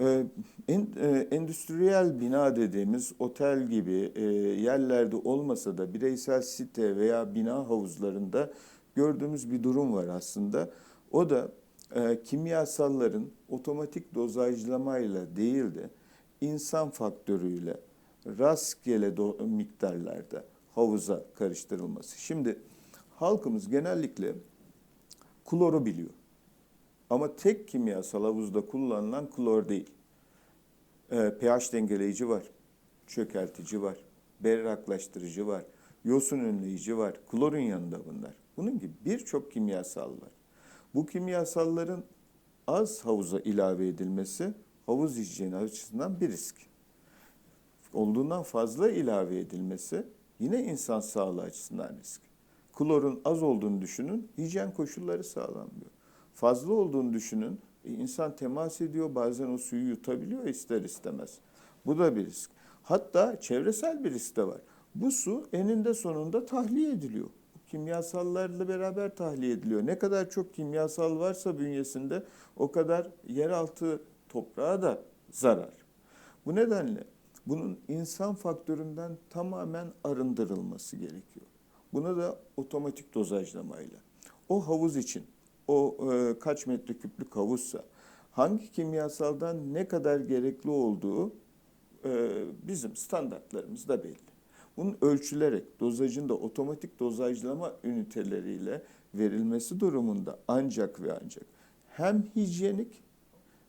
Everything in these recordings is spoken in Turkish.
Ee, e, endüstriyel bina dediğimiz otel gibi e, yerlerde olmasa da bireysel site veya bina havuzlarında gördüğümüz bir durum var aslında. O da e, kimyasalların otomatik dozajlamayla değil de insan faktörüyle rastgele miktarlarda havuza karıştırılması. Şimdi halkımız genellikle kloru biliyor. Ama tek kimyasal havuzda kullanılan klor değil. Ee, pH dengeleyici var, çökeltici var, berraklaştırıcı var, yosun önleyici var. Klorun yanında bunlar. Bunun gibi birçok kimyasal var. Bu kimyasalların az havuza ilave edilmesi havuz hijyeni açısından bir risk. Olduğundan fazla ilave edilmesi yine insan sağlığı açısından risk. Klorun az olduğunu düşünün, hijyen koşulları sağlanmıyor. Fazla olduğunu düşünün, e, insan temas ediyor, bazen o suyu yutabiliyor ister istemez. Bu da bir risk. Hatta çevresel bir risk de var. Bu su eninde sonunda tahliye ediliyor. Kimyasallarla beraber tahliye ediliyor. Ne kadar çok kimyasal varsa bünyesinde o kadar yeraltı toprağa da zarar. Bu nedenle bunun insan faktöründen tamamen arındırılması gerekiyor. Buna da otomatik dozajlamayla. O havuz için, o e, kaç metreküplük havuzsa hangi kimyasaldan ne kadar gerekli olduğu e, bizim standartlarımızda belli. Bunun ölçülerek dozajında otomatik dozajlama üniteleriyle verilmesi durumunda ancak ve ancak hem hijyenik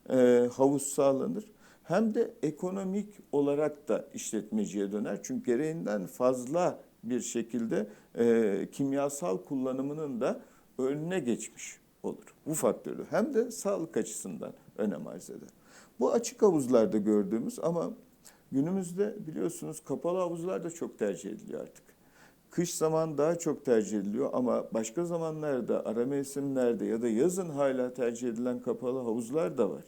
e, havuz sağlanır hem de ekonomik olarak da işletmeciye döner. Çünkü gereğinden fazla bir şekilde e, kimyasal kullanımının da önüne geçmiş olur. Bu faktörü hem de sağlık açısından önem arz eder. Bu açık havuzlarda gördüğümüz ama günümüzde biliyorsunuz kapalı havuzlar da çok tercih ediliyor artık. Kış zaman daha çok tercih ediliyor ama başka zamanlarda, ara mevsimlerde ya da yazın hala tercih edilen kapalı havuzlar da var.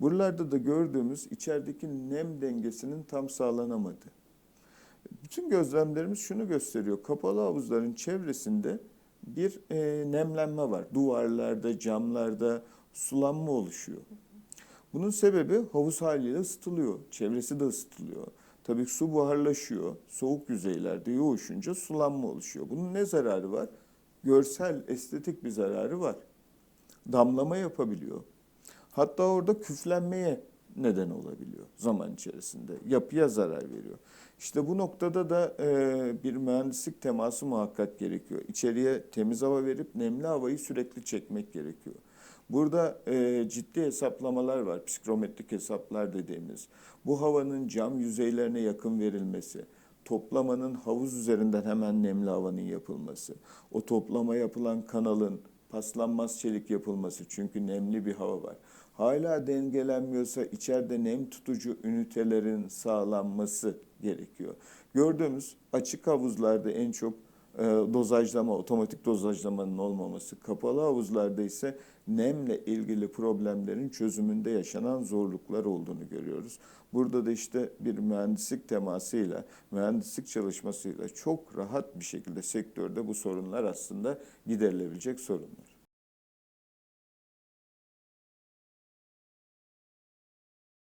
Buralarda da gördüğümüz içerideki nem dengesinin tam sağlanamadığı. Bütün gözlemlerimiz şunu gösteriyor. Kapalı havuzların çevresinde bir e, nemlenme var. Duvarlarda, camlarda sulanma oluşuyor. Bunun sebebi havuz haliyle ısıtılıyor. Çevresi de ısıtılıyor. Tabii su buharlaşıyor. Soğuk yüzeylerde yoğuşunca sulanma oluşuyor. Bunun ne zararı var? Görsel, estetik bir zararı var. Damlama yapabiliyor. Hatta orada küflenmeye neden olabiliyor zaman içerisinde. Yapıya zarar veriyor. İşte bu noktada da e, bir mühendislik teması muhakkak gerekiyor. İçeriye temiz hava verip nemli havayı sürekli çekmek gerekiyor. Burada e, ciddi hesaplamalar var, psikrometrik hesaplar dediğimiz. Bu havanın cam yüzeylerine yakın verilmesi, toplamanın havuz üzerinden hemen nemli havanın yapılması, o toplama yapılan kanalın paslanmaz çelik yapılması çünkü nemli bir hava var. Hala dengelenmiyorsa içeride nem tutucu ünitelerin sağlanması gerekiyor. Gördüğümüz açık havuzlarda en çok dozajlama, otomatik dozajlamanın olmaması, kapalı havuzlarda ise nemle ilgili problemlerin çözümünde yaşanan zorluklar olduğunu görüyoruz. Burada da işte bir mühendislik temasıyla, mühendislik çalışmasıyla çok rahat bir şekilde sektörde bu sorunlar aslında giderilebilecek sorunlar.